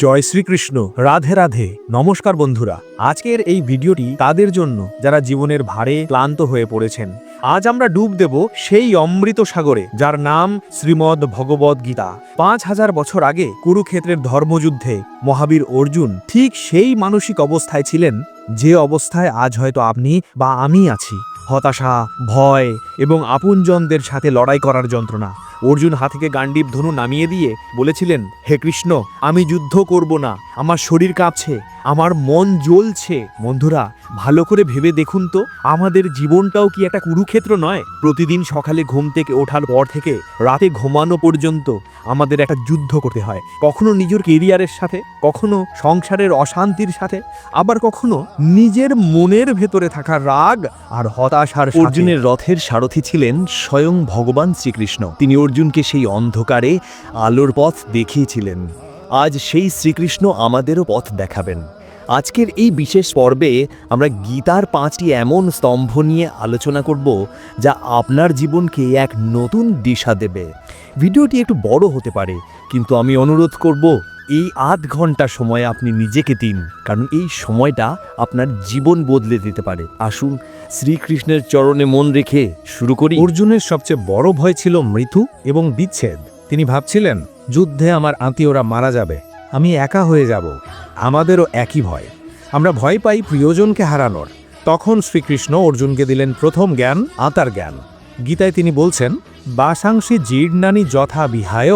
জয় শ্রীকৃষ্ণ। রাধে রাধে। নমস্কার বন্ধুরা। আজকের এই ভিডিওটি তাদের জন্য, যারা জীবনের ভারে ক্লান্ত হয়ে পড়েছেন। আজ আমরা ডুব দেব সেই অমৃত সাগরে, যার নাম শ্রীমদ্ ভগবদ গীতা। পাঁচ হাজার বছর আগে কুরুক্ষেত্রের ধর্মযুদ্ধে মহাবীর অর্জুন ঠিক সেই মানসিক অবস্থায় ছিলেন, যে অবস্থায় আজ হয়তো আপনি বা আমি আছি। হতাশা, ভয় এবং আপনজনদের সাথে লড়াই করার যন্ত্রণা। অর্জুন হাতিকে গান্ডীব ধনু নামিয়ে দিয়ে বলেছিলেন, হে কৃষ্ণ, আমি যুদ্ধ করব না, আমার শরীর কাঁপছে, আমার মন জ্বলছে। বন্ধুরা, ভালো করে ভেবে দেখুন তো, আমাদের জীবনটাও কি একটা কুরুক্ষেত্র নয়? প্রতিদিন সকালে ঘুম থেকে ওঠার পর থেকে রাতে ঘুমানো পর্যন্ত আমাদের একটা যুদ্ধ করতে হয়। কখনো নিজের কেরিয়ারের সাথে, কখনো সংসারের অশান্তির সাথে, আবার কখনো নিজের মনের ভেতরে থাকা রাগ আর হতাশার। অর্জুনের রথের সারথি ছিলেন স্বয়ং ভগবান শ্রীকৃষ্ণ। তিনি অর্জুনকে সেই অন্ধকারে আলোর পথ দেখিয়েছিলেন। আজ সেই শ্রীকৃষ্ণ আমাদেরও পথ দেখাবেন। আজকের এই বিশেষ পর্বে আমরা গীতার পাঁচটি এমন স্তম্ভ নিয়ে আলোচনা করব যা আপনার জীবনকে এক নতুন দিশা দেবে। ভিডিওটি একটু বড় হতে পারে, কিন্তু আমি অনুরোধ করব এই আধ ঘণ্টা সময় আপনি নিজেকে দিন, কারণ এই সময়টা আপনার জীবন বদলে দিতে পারে। আসুন শ্রীকৃষ্ণের চরণে মন রেখে শুরু করি। অর্জুনের সবচেয়ে বড় ভয় ছিল মৃত্যু এবং বিচ্ছেদ। তিনি ভাবছিলেন, যুদ্ধে আমার আত্মীয়রা মারা যাবে, আমি একা হয়ে যাব। আমাদেরও একই ভয়। আমরা ভয় পাই প্রিয়জনকে হারানোর। তখন শ্রীকৃষ্ণ অর্জুনকে দিলেন প্রথম জ্ঞান, আতার জ্ঞান। গীতায় তিনি বলছেন বাসাংশী জীর্ণানি যথা বিহায়।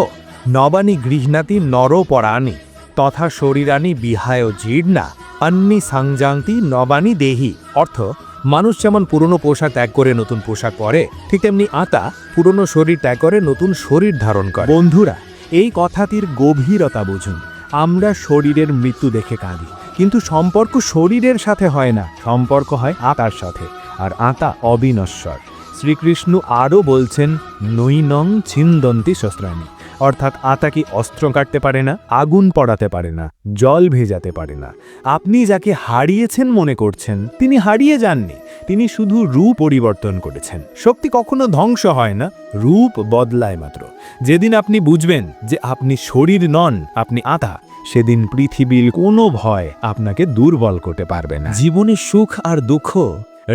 নবানি গৃহণাতি নরপরাণি তথা শরীরানি বিহায় জীর্ণা অন্নি সংজাংতি নবানি দেহি। অর্থ, মানুষ যেমন পুরনো পোশাক ত্যাগ করে নতুন পোশাক পরে, ঠিক তেমনি আতা পুরনো শরীর ত্যাগ করে নতুন শরীর ধারণ করে। বন্ধুরা, এই কথাটির গভীরতা বুঝুন। আমরা শরীরের মৃত্যু দেখে কাঁদি, কিন্তু সম্পর্ক শরীরের সাথে হয় না। সম্পর্ক হয় আতার সাথে, আর আতা অবিনশ্বর। শ্রীকৃষ্ণ আরও বলছেন নৈনং ছিন্দন্তি শস্ত্রাণী। অর্থাৎ আতা কি অস্ত্র কাটতে পারে না, আগুন পড়াতে পারে না, জল ভেজাতে পারে না। আপনি যাকে হারিয়েছেন মনে করছেন, তিনি হারিয়ে যাননি, তিনি শুধু রূপ পরিবর্তন করেছেন। শক্তি কখনো ধ্বংস হয় না, রূপ বদলায় মাত্র। যেদিন আপনি বুঝবেন যে আপনি শরীর নন, আপনি আতা, সেদিন পৃথিবীর কোনো ভয় আপনাকে দুর্বল করতে পারবে না। জীবনে সুখ আর দুঃখ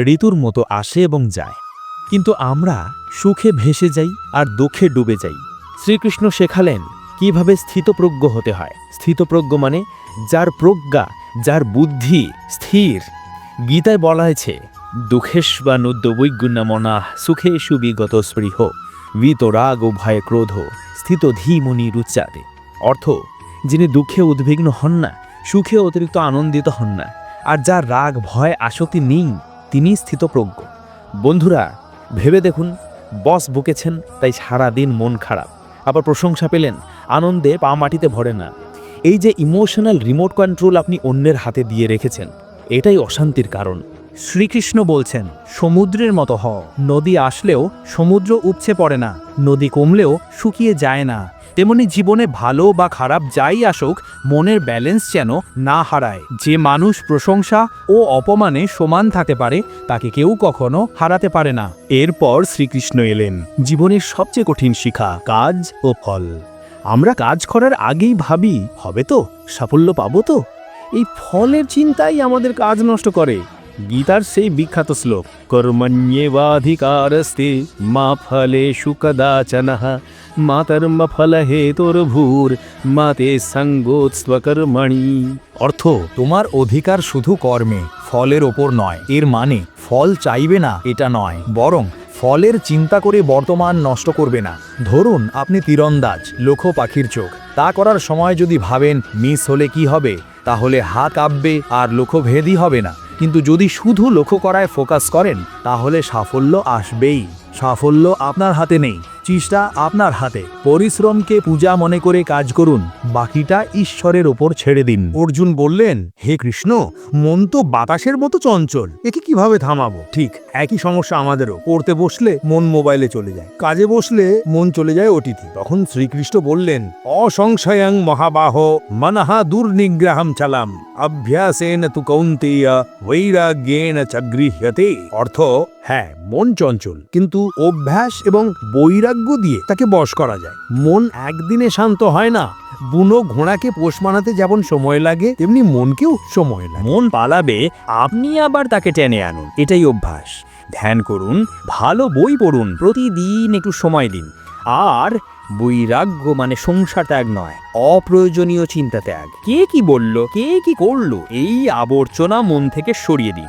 ঋতুর মতো আসে এবং যায়। কিন্তু আমরা সুখে ভেসে যাই আর দুঃখে ডুবে যাই। শ্রীকৃষ্ণ শেখালেন কীভাবে স্থিতপ্রজ্ঞ হতে হয়। স্থিতপ্রজ্ঞ মানে যার প্রজ্ঞা, যার বুদ্ধি স্থির। গীতায় বলা হয়েছে দুঃখেষ্বানুদ্যবৈগুণ্য মনা সুখে সুবিগত স্পৃহ বিতরাগ ও ভয়ে ক্রোধ, স্থিত ধীমনি রুচাতে অর্থ, যিনি দুঃখে উদ্বিগ্ন হন না, সুখে অতিরিক্ত আনন্দিত হন না, আর যার রাগ, ভয়, আসক্তি নেই, তিনি স্থিতপ্রজ্ঞ। বন্ধুরা, ভেবে দেখুন, বস বকেছেন তাই সারা দিন মন খারাপ। আবার প্রশংসা পেলেন, আনন্দে পা মাটিতে ভরে না। এই যে ইমোশনাল রিমোট কন্ট্রোল আপনি অন্যের হাতে দিয়ে রেখেছেন, এটাই অশান্তির কারণ। শ্রীকৃষ্ণ বলছেন, সমুদ্রের মতো হ নদী আসলেও সমুদ্র উপচে পড়ে না, নদী কমলেও শুকিয়ে যায় না। তেমনি জীবনে ভালো বা খারাপ যাই আসুক, মনের ব্যালেন্স যেন না হারায়। যে মানুষ প্রশংসা ও অপমানে সমান থাকতে পারে, তাকে কেউ কখনো হারাতে পারে না। এরপর শ্রীকৃষ্ণ এলেন। জীবনের সবচেয়ে কঠিন শিখা, কাজ ও ফল। আমরা কাজ করার আগেই ভাবি, হবে তো? সাফল্য পাবো তো? এই ফলের চিন্তাই আমাদের কাজ নষ্ট করে। গীতার সেই বিখ্যাত শ্লোক কর্মণ্যেবাধিকারস্তে মা ফলেষু কদাচন। মাতর্ম ফল হেতোর্ভূর মাতে সঙ্গোৎস্বকর্মণি অর্থ, তোমার অধিকার শুধু কর্মে, ফলের ওপর নয়। এর মানে ফল চাইবে না, এটা নয়। বরং, ফলের চিন্তা করে বর্তমান নষ্ট করবে না। ধরুন, আপনি তীরন্দাজ লক্ষ্য পাখির চোখ। তা করার সময় যদি ভাবেন, মিস হলে কি হবে? তাহলে হাত কাঁপবে আর লক্ষ্যভেদই হবে না। কিন্তু যদি শুধু লক্ষ্য করায় ফোকাস করেন, তাহলে সাফল্য আসবেই। সাফল্য আপনার হাতে নেই। চেষ্টা আপনার হাতে। পরিশ্রমকে পূজা মনে করে কাজ করুন, বাকিটা ঈশ্বরের ওপর ছেড়ে দিন। অর্জুন বললেন, হে কৃষ্ণ, মন তো বাতাসের মতো চঞ্চল, একে কীভাবে থামাবো? ঠিক, একই সমস্যা আমাদেরও। পড়তে বসলে মন মোবাইলে চলে যায়, কাজে বসলে মন চলে যায় ওটিতে তখন শ্রীকৃষ্ণ বললেন, অসংশয়ং মহাবাহ মনহা দুর্নিগ্রাহাম চালাম। অভ্যাসেন তু কৌন্তেয় বৈরাগ্যেন চ গৃহ্যতে অর্থ হ্যাঁ মন চঞ্চল কিন্তু অভ্যাস এবং বৈরাগ্য দিয়ে তাকে বশ করা যায় মন একদিনে শান্ত হয় না বুনো ঘোড়াকে পোষ মানাতে যেমন সময় লাগে তেমনি মনকেও সময় লাগে মন পালাবে আপনি আবার তাকে টেনে আনুন এটাই অভ্যাস ধ্যান করুন ভালো বই পড়ুন প্রতিদিন একটু সময় দিন আর বৈরাগ্য মানে সংসার ত্যাগ নয়, অপ্রয়োজনীয় চিন্তা ত্যাগ। কে কি বলল, কে কি করল, এই আবর্জনা মন থেকে সরিয়ে দিন।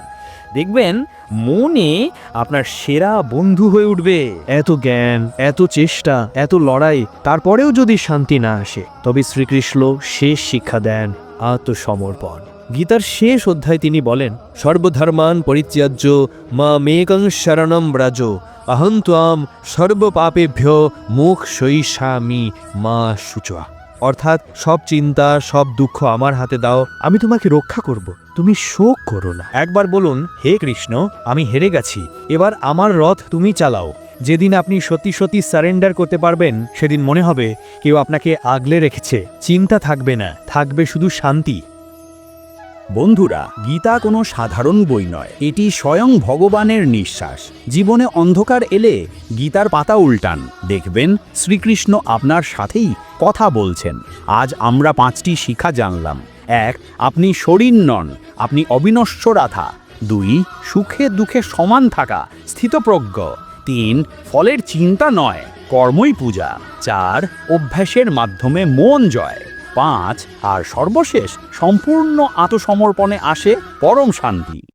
দেখবেন, মনে আপনার সেরা বন্ধু হয়ে উঠবে। এত জ্ঞান, এত চেষ্টা, এত লড়াই, তারপরেও যদি শান্তি না আসে, তবে শ্রীকৃষ্ণ শেষ শিক্ষা দেন আত্মসমর্পণ। গীতার শেষ অধ্যায় তিনি বলেন, সর্বধর্মান পরিত্যাজ্য মা মেকং শরণম ব্রাজ, অহং ত্বাম সর্বপাপেভ্য মুখ সৈষামি মা শুচা অর্থাৎ, সব চিন্তা, সব দুঃখ আমার হাতে দাও, আমি তোমাকে রক্ষা করব, তুমি শোক করো না। একবার বলুন, হে কৃষ্ণ, আমি হেরে গেছি, এবার আমার রথ তুমি চালাও। যেদিন আপনি সত্যি সত্যি সারেন্ডার করতে পারবেন, সেদিন মনে হবে, কেউ আপনাকে আগলে রেখেছে। চিন্তা থাকবে না, থাকবে শুধু শান্তি। বন্ধুরা, গীতা কোনো সাধারণ বই নয়। এটি স্বয়ং ভগবানের নিঃশ্বাস। জীবনে অন্ধকার এলে গীতার পাতা উল্টান। দেখবেন, শ্রীকৃষ্ণ আপনার সাথেই কথা বলছেন। আজ আমরা পাঁচটি শিখা জানলাম। এক, আপনি শরীর নন, আপনি অবিনশ্বর আথা দুই, সুখে দুঃখে সমান থাকা, স্থিতপ্রজ্ঞ। তিন, ফলের চিন্তা নয়, কর্মই পূজা। চার, অভ্যাসের মাধ্যমে মন জয়। পাঁচ আর সর্বশেষ সম্পূর্ণ আত্মসমর্পণে আসে পরম শান্তি।